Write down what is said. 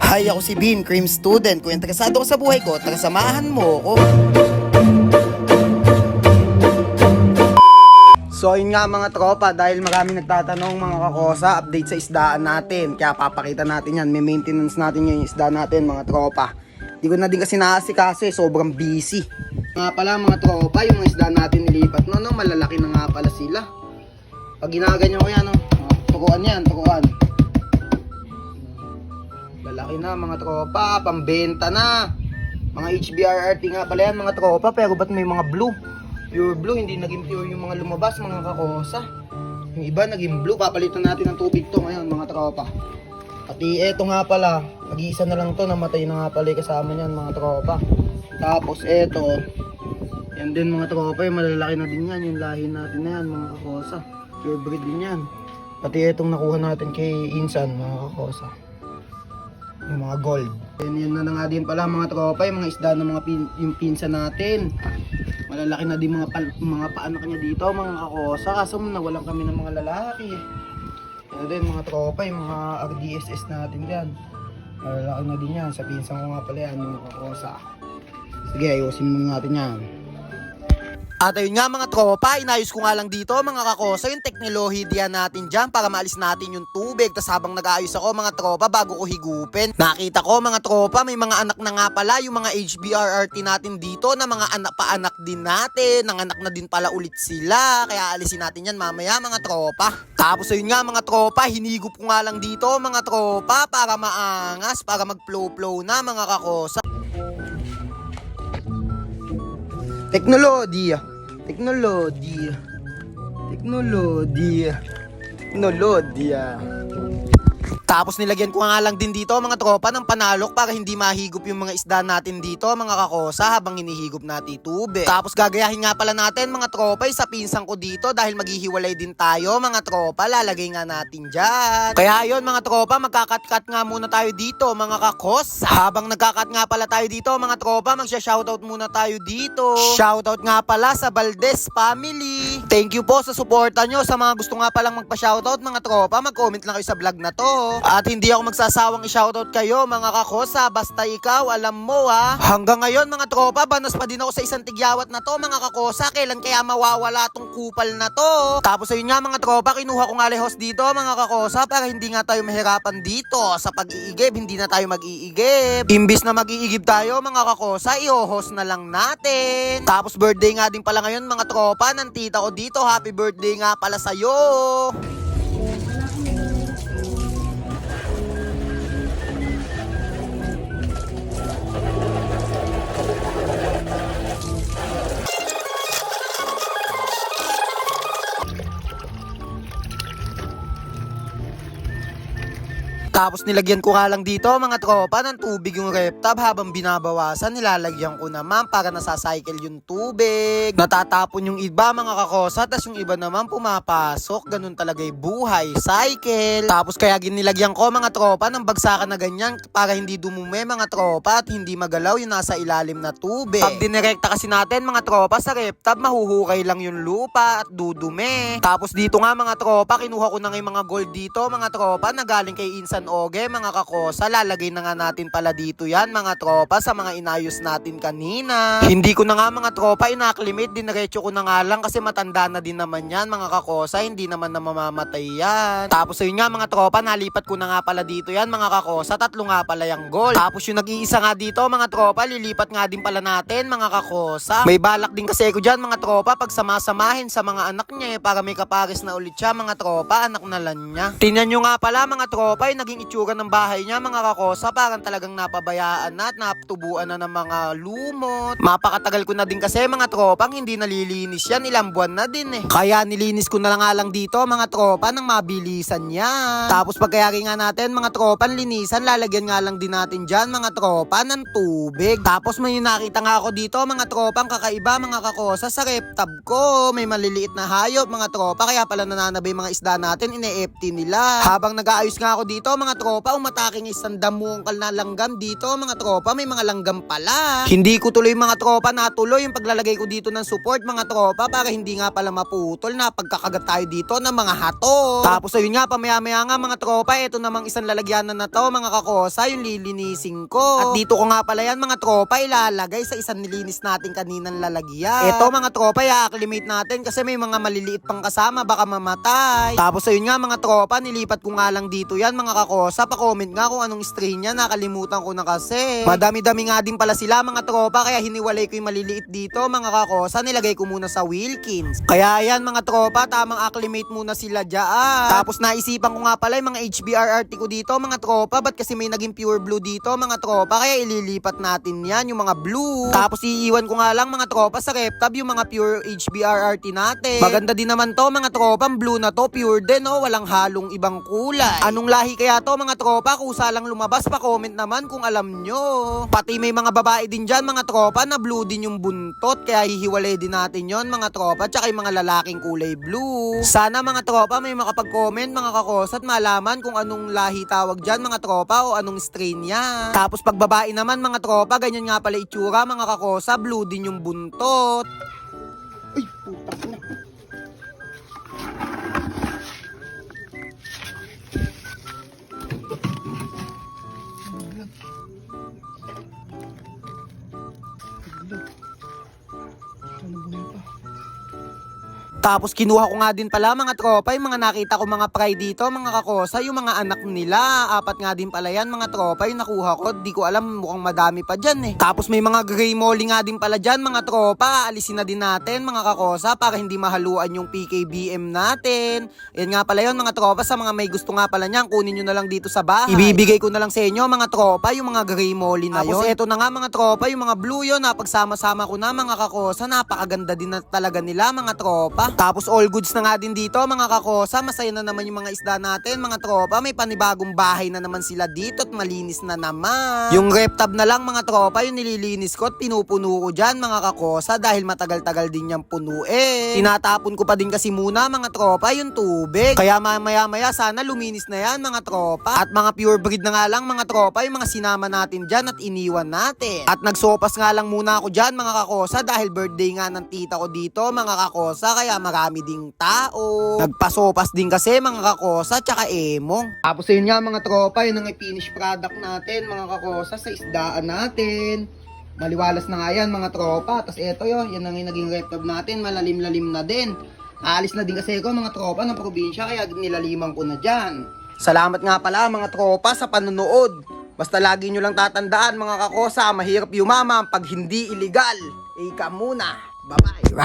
Hi, ako si Bean, cream student. Kung interesado ka sa buhay ko, tagasamahan mo ako. So yun nga mga tropa, dahil marami nagtatanong mga kakosa, update sa isdaan natin. Kaya papakita natin yan, may maintenance natin yung isda natin mga tropa. Di ko na din kasi naasikaso eh, sobrang busy. Nga pala mga tropa, yung isda natin nilipat no, no, malalaki na nga pala sila. Pag ginaganyan ko yan, no, tukuan yan, tukuan. Lalaki na mga tropa, pambenta na. Mga HBRRT nga pala yan mga tropa, pero ba't may mga blue? Pure blue, hindi naging pure yung mga lumabas, mga kakosa. Yung iba naging blue, papalitan natin ng tubig to ngayon mga tropa. Pati eto nga pala, mag-iisa na lang to, namatay na nga pala kasama niyan mga tropa. Tapos eto, yan din mga tropa, yung malalaki na din yan, yung lahi natin na yan mga kakosa. Pure breed din yan. Pati etong nakuha natin kay Insan mga kakosa yung mga gold. And yun na, na nga din pala mga tropa, yung mga isda ng mga pin, yung pinsa natin. Malalaki na din mga, pal, mga paanak niya dito, mga kakosa. Kaso nawalan kami ng mga lalaki. Yan din mga tropa, yung mga RDSS natin dyan. Malalaki na din yan. Sa pinsan ko nga pala yan, mga kakosa. Sige, ayusin muna natin yan. At ayun nga mga tropa, inayos ko nga lang dito mga kakosa yung teknolohiya natin dyan para maalis natin yung tubig. Tapos habang nag-aayos ako mga tropa bago ko higupin, nakita ko mga tropa may mga anak na nga pala yung mga HBRRT natin dito na mga anak pa anak din natin. Nanganak na din pala ulit sila. Kaya alisin natin yan mamaya mga tropa. Tapos ayun nga mga tropa, hinigup ko nga lang dito mga tropa para maangas, para mag-flow-flow na mga kakosa. Teknolohiya. Teknolohiya. Teknolohiya. Teknolohiya. Tapos nilagyan ko nga lang din dito mga tropa ng panalok para hindi mahigop yung mga isda natin dito mga kakosa habang hinihigop natin tubig. Tapos gagayahin nga pala natin mga tropa sa pinsang ko dito dahil maghihiwalay din tayo mga tropa lalagay nga natin dyan. Kaya yun mga tropa magkakat-kat nga muna tayo dito mga kakosa. Habang nagkakat nga pala tayo dito mga tropa magsha-shoutout muna tayo dito. Shoutout nga pala sa Valdez family. Thank you po sa suporta nyo sa mga gusto nga palang magpa-shoutout mga tropa mag-comment lang kayo sa vlog na to. At hindi ako magsasawang i-shoutout kayo mga kakosa basta ikaw alam mo ha. Hanggang ngayon mga tropa banas pa din ako sa isang tigyawat na to mga kakosa kailan kaya mawawala tong kupal na to. Tapos ayun nga mga tropa kinuha ko nga lehos dito mga kakosa para hindi nga tayo mahirapan dito sa pag-iigib hindi na tayo mag-iigib. Imbis na mag-iigib tayo mga kakosa i-host na lang natin. Tapos birthday nga din pala ngayon mga tropa ng tita ko dito happy birthday nga pala sa'yo. Tapos nilagyan ko nga lang dito mga tropa ng tubig yung rep tub habang binabawasan nilalagyan ko naman para nasacycle yung tubig. Natatapon yung iba mga kakosa tas yung iba naman pumapasok. Ganun talaga yung buhay. Cycle. Tapos kaya ginilagyan ko mga tropa ng bagsakan na ganyan para hindi dumume mga tropa at hindi magalaw yung nasa ilalim na tubig. Pag dinirekta kasi natin mga tropa sa rep tub mahuhukay lang yung lupa at dudume. Tapos dito nga mga tropa kinuha ko na yung mga gold dito mga tropa na galing kay Insan Oge mga kakosa. Lalagay na nga natin pala dito yan mga tropa sa mga inayos natin kanina. Hindi ko na nga mga tropa inaklimate. Dinerecho ko na nga lang kasi matanda na din naman yan mga kakosa. Hindi naman na mamamatay yan. Tapos ayun nga mga tropa nalipat ko na nga pala dito yan mga kakosa. Tatlo nga pala yung gold. Tapos yung nag-iisa nga dito mga tropa lilipat nga din pala natin mga kakosa. May balak din kasi ko dyan mga tropa pag samasamahin sa mga anak niya eh, para may kapares na ulit siya mga tropa anak na lang niya. Tingnan nyo nga pala mga tropa yung naging itsura ng bahay niya mga kakosa parang talagang napabayaan na at natubuan na ng mga lumot. Mapakatagal ko na din kasi mga tropang hindi nalilinis yan ilang buwan na din eh. Kaya nilinis ko na lang nga lang dito mga tropa nang mabilisan yan. Tapos pagkayari nga natin mga tropa linisan lalagyan nga lang din natin dyan mga tropa ng tubig. Tapos may nakita nga ako dito mga tropang kakaiba mga kakosa sa rep tub ko. May maliliit na hayop mga tropa kaya pala nananabay mga isda natin ine-empty nila. Habang nag-aayos nga ako dito mga mga tropa, umataking isang damungkal na dito mga tropa, may mga langgam pala. Hindi ko tuloy mga tropa natuloy yung paglalagay ko dito ng support mga tropa para hindi nga pala maputol na pagkakagat tayo dito ng mga hato. Tapos ayun nga, pamaya-maya nga mga tropa, ito namang isang lalagyanan na to mga kakosa, yung lilinisin ko. At dito ko nga pala yan mga tropa, ilalagay sa isang nilinis natin kaninang lalagyan. Ito mga tropa, i-acclimate natin kasi may mga maliliit pang kasama, baka mamatay. Tapos ayun nga mga tropa, nilipat ko nga lang dito yan mga kakosa, pa-comment nga kung anong strain niya, nakalimutan ko na kasi. Madami-dami nga din pala sila mga tropa, kaya hiniwalay ko yung maliliit dito mga kakosa, nilagay ko muna sa Wilkins. Kaya yan mga tropa, tamang acclimate muna sila dyan. Tapos naisipan ko nga pala yung mga HBRRT ko dito mga tropa, ba't kasi may naging pure blue dito mga tropa, kaya ililipat natin yan, yung mga blue. Tapos iiwan ko nga lang mga tropa sa reptab yung mga pure HBRRT natin. Maganda din naman to mga tropa, blue na to, pure din oh, walang halong ibang kulay. Anong lahi kaya to mga tropa, kusa lang lumabas pa comment naman kung alam nyo. Pati may mga babae din dyan mga tropa na blue din yung buntot, kaya hihiwalay din natin yon mga tropa, tsaka yung mga lalaking kulay blue. Sana mga tropa may makapag-comment mga kakos at malaman kung anong lahi tawag dyan mga tropa o anong strain niya. Tapos pag babae naman mga tropa, ganyan nga pala itsura mga kakosa, blue din yung buntot. Tapos kinuha ko nga din pala mga tropa, yung mga nakita ko mga fry dito, mga kakosa, yung mga anak nila. Apat nga din pala yan mga tropa, yung nakuha ko. Di ko alam, mukhang madami pa dyan eh. Tapos may mga gray molly nga din pala dyan mga tropa. Alisin na din natin mga kakosa para hindi mahaluan yung PKBM natin. Yan nga pala yun mga tropa, sa mga may gusto nga pala niyan, kunin nyo na lang dito sa bahay. Ibibigay ko na lang sa inyo mga tropa, yung mga gray molly na yun. Tapos eto na nga mga tropa, yung mga blue yun, napagsama-sama ko na mga kakosa, napakaganda din na talaga nila mga tropa. Tapos all goods na nga din dito mga kakosa. Masaya na naman yung mga isda natin mga tropa. May panibagong bahay na naman sila dito at malinis na naman. Yung rep tab na lang mga tropa yung nililinis ko at pinupuno ko dyan mga kakosa dahil matagal-tagal din yung punuin. Tinatapon ko pa din kasi muna mga tropa yung tubig. Kaya mamaya maya sana luminis na yan mga tropa. At mga pure breed na nga lang mga tropa yung mga sinama natin dyan at iniwan natin. At nagsopas nga lang muna ako dyan mga kakosa dahil birthday nga ng tita ko dito mga kakosa kaya marami ding tao. Nagpasopas din kasi mga kakosa tsaka emong. Tapos yun nga mga tropa, yun ang finish product natin mga kakosa sa isdaan natin. Maliwalas na nga yan mga tropa. Tapos eto yun, yan ang naging reptab natin. Malalim-lalim na din. Aalis na din kasi ako mga tropa ng probinsya kaya nilaliman ko na dyan. Salamat nga pala mga tropa sa panonood. Basta lagi nyo lang tatandaan mga kakosa, mahirap yumama pag hindi illegal. Ika muna. Bye-bye.